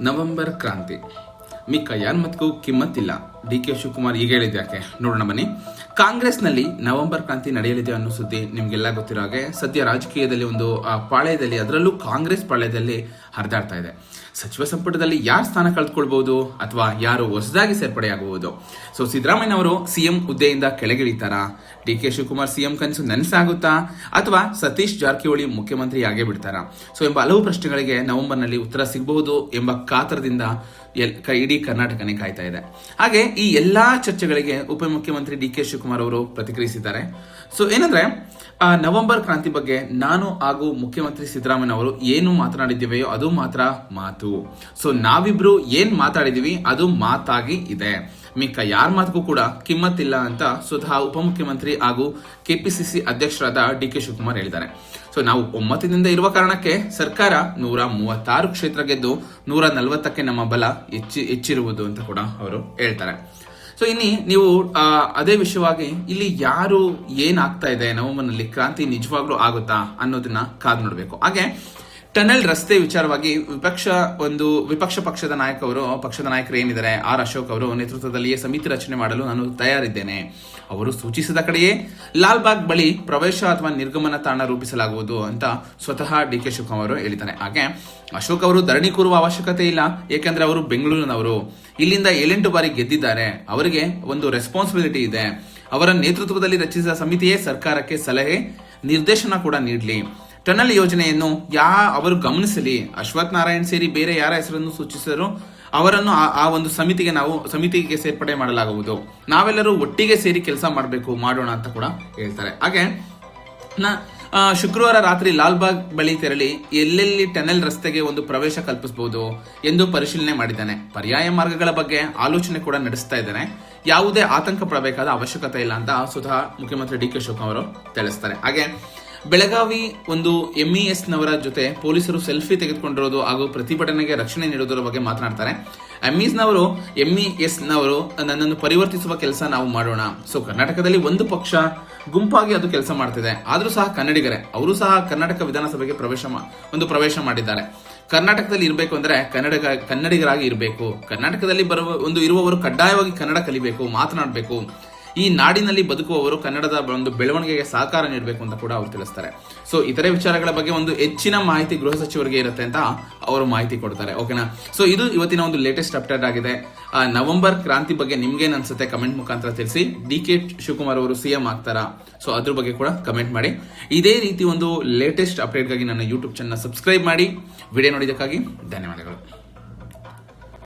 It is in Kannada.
ನವೆಂಬರ್ ಕ್ರಾಂತಿ. ಮಿಕ್ಕ ಯಾರ ಮತ್ಗೂ ಕಿಮ್ಮತ್ತಿಲ್ಲ. ಡಿ ಕೆ ಶಿವಕುಮಾರ್ ಈಗ ಹೇಳಿದ್ದೆ ಯಾಕೆ? ನೋಡೋಣ ಬನ್ನಿ. ಕಾಂಗ್ರೆಸ್ನಲ್ಲಿ ನವೆಂಬರ್ ಕ್ರಾಂತಿ ನಡೆಯಲಿದೆ ಅನ್ನೋ ಸುದ್ದಿ ನಿಮಗೆಲ್ಲ ಗೊತ್ತಿರೋ ಹಾಗೆ ಸದ್ಯ ರಾಜಕೀಯದಲ್ಲಿ ಒಂದು ಪಾಳ್ಯದಲ್ಲಿ, ಅದರಲ್ಲೂ ಕಾಂಗ್ರೆಸ್ ಪಾಳ್ಯದಲ್ಲಿ ಹರಿದಾಡ್ತಾ ಇದೆ. ಸಚಿವ ಸಂಪುಟದಲ್ಲಿ ಯಾರು ಸ್ಥಾನ ಕಳೆದುಕೊಳ್ಬಹುದು ಅಥವಾ ಯಾರು ಹೊಸದಾಗಿ ಸೇರ್ಪಡೆಯಾಗಬಹುದು? ಸೊ ಸಿದ್ದರಾಮಯ್ಯ ಅವರು ಸಿಎಂ ಹುದ್ದೆಯಿಂದ ಕೆಳಗಿಳಿತಾರಾ? ಡಿ ಕೆ ಶಿವಕುಮಾರ್ ಸಿಎಂ ಕನಸು ನನಸಾಗುತ್ತಾ? ಅಥವಾ ಸತೀಶ್ ಜಾರಕಿಹೊಳಿ ಮುಖ್ಯಮಂತ್ರಿ ಆಗೇ ಬಿಡ್ತಾರಾ? ಸೊ ಎಂಬ ಹಲವು ಪ್ರಶ್ನೆಗಳಿಗೆ ನವೆಂಬರ್ನಲ್ಲಿ ಉತ್ತರ ಸಿಗಬಹುದು ಎಂಬ ಕಾತರದಿಂದ ಎಲ್- ಇಡೀ ಕರ್ನಾಟಕನೇ ಕಾಯ್ತಾ ಇದೆ. ಹಾಗೆ ಈ ಎಲ್ಲಾ ಚರ್ಚೆಗಳಿಗೆ ಉಪಮುಖ್ಯಮಂತ್ರಿ ಡಿ ಕೆ ಶಿವಕುಮಾರ್ ಅವರು ಪ್ರತಿಕ್ರಿಯಿಸಿದ್ದಾರೆ. ಸೊ ಏನಂದ್ರೆ ಆ, ನವೆಂಬರ್ ಕ್ರಾಂತಿ ಬಗ್ಗೆ ನಾನು ಹಾಗೂ ಮುಖ್ಯಮಂತ್ರಿ ಸಿದ್ದರಾಮಯ್ಯ ಅವರು ಏನು ಮಾತನಾಡಿದ್ದೀವೆಯೋ ಅದು ಮಾತ್ರ ಮಾತು. ಸೊ ನಾವಿಬ್ರು ಏನ್ ಮಾತಾಡಿದೀವಿ ಅದು ಮಾತಾಗಿ ಇದೆ. ಮಿಕ್ಕ ಯಾರ ಮಾತಿಗೂ ಕೂಡ ಕಿಮ್ಮತ್ತಿಲ್ಲ ಅಂತ ಸ್ವತಃ ಉಪಮುಖ್ಯಮಂತ್ರಿ ಹಾಗೂ ಕೆಪಿಸಿಸಿ ಅಧ್ಯಕ್ಷರಾದ ಡಿ ಕೆ ಶಿವಕುಮಾರ್ ಹೇಳಿದ್ದಾರೆ. ಸೊ ನಾವು ಒಮ್ಮತದಿಂದ ಇರುವ ಕಾರಣಕ್ಕೆ ಸರ್ಕಾರ ನೂರ ಮೂವತ್ತಾರು ಕ್ಷೇತ್ರ ಗೆದ್ದು ನೂರ ನಲವತ್ತಕ್ಕೆ ನಮ್ಮ ಬಲ ಹೆಚ್ಚಿ, ಹೆಚ್ಚಿರುವುದು ಅಂತ ಕೂಡ ಅವರು ಹೇಳ್ತಾರೆ. ಸೊ ಇನ್ನಿ ನೀವು ಅದೇ ವಿಷಯವಾಗಿ ಇಲ್ಲಿ ಯಾರು ಏನಾಗ್ತಾ ಇದೆ ನವೆಂಬರ್ನಲ್ಲಿ ಕ್ರಾಂತಿ ನಿಜವಾಗ್ಲೂ ಆಗುತ್ತಾ ಅನ್ನೋದನ್ನ ಕಾದು ನೋಡಬೇಕು. ಹಾಗೆ ಟನಲ್ ರಸ್ತೆ ವಿಚಾರವಾಗಿ ವಿಪಕ್ಷ ಒಂದು, ವಿಪಕ್ಷ ಪಕ್ಷದ ನಾಯಕರು ಪಕ್ಷದ ನಾಯಕರು ಏನಿದ್ದಾರೆ, ಆರ್ ಅಶೋಕ್ ಅವರು ನೇತೃತ್ವದಲ್ಲಿಯೇ ಸಮಿತಿ ರಚನೆ ಮಾಡಲು ನಾನು ತಯಾರಿದ್ದೇನೆ. ಅವರು ಸೂಚಿಸಿದ ಕಡೆಯೇ ಲಾಲ್ಬಾಗ್ ಬಳಿ ಪ್ರವೇಶ ಅಥವಾ ನಿರ್ಗಮನ ತಾಣ ರೂಪಿಸಲಾಗುವುದು ಅಂತ ಸ್ವತಃ ಡಿ ಕೆ ಶಿವಕುಮಾರ್ ಅವರು ಹೇಳಿದ್ದಾರೆ ಹಾಗೆ ಅಶೋಕ್ ಅವರು ಧರಣಿ ಕೂರುವ ಅವಶ್ಯಕತೆ ಇಲ್ಲ, ಏಕೆಂದ್ರೆ ಅವರು ಬೆಂಗಳೂರಿನವರು. ಇಲ್ಲಿಂದ ಏಳೆಂಟು ಬಾರಿ ಗೆದ್ದಿದ್ದಾರೆ. ಅವರಿಗೆ ಒಂದು ರೆಸ್ಪಾನ್ಸಿಬಿಲಿಟಿ ಇದೆ. ಅವರ ನೇತೃತ್ವದಲ್ಲಿ ರಚಿಸಿದ ಸಮಿತಿಯೇ ಸರ್ಕಾರಕ್ಕೆ ಸಲಹೆ, ನಿರ್ದೇಶನ ಕೂಡ ನೀಡಲಿ. ಟನಲ್ ಯೋಜನೆಯನ್ನು ಯಾ ಅವರು ಗಮನಿಸಲಿ? ಅಶ್ವಥ್ ನಾರಾಯಣ್ ಸೇರಿ ಬೇರೆ ಯಾರ ಹೆಸರನ್ನು ಸೂಚಿಸಿದರೂ ಅವರನ್ನು ಆ- ಒಂದು ಸಮಿತಿಗೆ ನಾವು ಸಮಿತಿಗೆ ಸೇರ್ಪಡೆ ಮಾಡಲಾಗುವುದು. ನಾವೆಲ್ಲರೂ ಒಟ್ಟಿಗೆ ಸೇರಿ ಕೆಲಸ ಮಾಡಬೇಕು, ಮಾಡೋಣ ಅಂತ ಕೂಡ ಹೇಳ್ತಾರೆ. ಹಾಗೆ ಶುಕ್ರವಾರ ರಾತ್ರಿ ಲಾಲ್ಬಾಗ್ ಬಳಿ ತೆರಳಿ ಎಲ್ಲೆಲ್ಲಿ ಟನೆಲ್ ರಸ್ತೆಗೆ ಒಂದು ಪ್ರವೇಶ ಕಲ್ಪಿಸಬಹುದು ಎಂದು ಪರಿಶೀಲನೆ ಮಾಡಿದ್ದಾನೆ. ಪರ್ಯಾಯ ಮಾರ್ಗಗಳ ಬಗ್ಗೆ ಆಲೋಚನೆ ಕೂಡ ನಡೆಸ್ತಾ ಇದ್ದಾನೆ. ಯಾವುದೇ ಆತಂಕ ಪಡಬೇಕಾದ ಅವಶ್ಯಕತೆ ಇಲ್ಲ ಅಂತ ಸುಧಾ ಮುಖ್ಯಮಂತ್ರಿ ಡಿ ಕೆ ಶಿವಕುಮಾರ್ ಅವರು ತಿಳಿಸ್ತಾರೆ. ಹಾಗೆ ಬೆಳಗಾವಿ ಒಂದು ಎಂಇಎಸ್ ನವರ ಜೊತೆ ಪೊಲೀಸರು ಸೆಲ್ಫಿ ತೆಗೆದುಕೊಂಡಿರೋದು ಹಾಗೂ ಪ್ರತಿಭಟನೆಗೆ ರಕ್ಷಣೆ ನೀಡೋದರ ಬಗ್ಗೆ ಮಾತನಾಡ್ತಾರೆ. ಎಂಇಸ್ನವರು ನವರು ಎಸ್ ನನ್ನನ್ನು ಪರಿವರ್ತಿಸುವ ಕೆಲಸ ನಾವು ಮಾಡೋಣ. ಸೊ ಕರ್ನಾಟಕದಲ್ಲಿ ಒಂದು ಪಕ್ಷ ಗುಂಪಾಗಿ ಅದು ಕೆಲಸ ಮಾಡ್ತಿದೆ. ಆದರೂ ಸಹ ಕನ್ನಡಿಗರೇ, ಅವರು ಸಹ ಕರ್ನಾಟಕ ವಿಧಾನಸಭೆಗೆ ಪ್ರವೇಶ ಒಂದು ಪ್ರವೇಶ ಮಾಡಿದ್ದಾರೆ. ಕರ್ನಾಟಕದಲ್ಲಿ ಇರಬೇಕು ಅಂದರೆ ಕನ್ನಡ ಕನ್ನಡಿಗರಾಗಿ ಇರಬೇಕು. ಕರ್ನಾಟಕದಲ್ಲಿ ಬರುವ, ಒಂದು ಇರುವವರು ಕಡ್ಡಾಯವಾಗಿ ಕನ್ನಡ ಕಲಿಬೇಕು, ಮಾತನಾಡಬೇಕು. ಈ ನಾಡಿನಲ್ಲಿ ಬದುಕುವವರು ಕನ್ನಡದ ಒಂದು ಬೆಳವಣಿಗೆಗೆ ಸಹಕಾರ ನೀಡಬೇಕು ಅಂತ ಕೂಡ ಅವರು ತಿಳಿಸ್ತಾರೆ. ಸೊ ಇತರೆ ವಿಚಾರಗಳ ಬಗ್ಗೆ ಒಂದು ಹೆಚ್ಚಿನ ಮಾಹಿತಿ ಗೃಹ ಸಚಿವರಿಗೆ ಇರುತ್ತೆ ಅಂತ ಅವರು ಮಾಹಿತಿ ಕೊಡ್ತಾರೆ. ಓಕೆನಾ ಸೊ ಇದು ಇವತ್ತಿನ ಒಂದು ಲೇಟೆಸ್ಟ್ ಅಪ್ಡೇಟ್ ಆಗಿದೆ. ನವೆಂಬರ್ ಕ್ರಾಂತಿ ಬಗ್ಗೆ ನಿಮ್ಗೇನು ಅನ್ಸುತ್ತೆ ಕಮೆಂಟ್ ಮುಖಾಂತರ ತಿಳಿಸಿ. ಡಿ ಕೆ ಶಿವಕುಮಾರ್ ಅವರು ಸಿಎಂ ಆಗ್ತಾರಾ? ಸೊ ಅದ್ರ ಬಗ್ಗೆ ಕೂಡ ಕಮೆಂಟ್ ಮಾಡಿ. ಇದೇ ರೀತಿ ಒಂದು ಲೇಟೆಸ್ಟ್ ಅಪ್ಡೇಟ್ಗಾಗಿ ನನ್ನ ಯೂಟ್ಯೂಬ್ ಚಾನಲ್ ಸಬ್ಸ್ಕ್ರೈಬ್ ಮಾಡಿ. ವಿಡಿಯೋ ನೋಡಿದ್ದಕ್ಕಾಗಿ ಧನ್ಯವಾದಗಳು.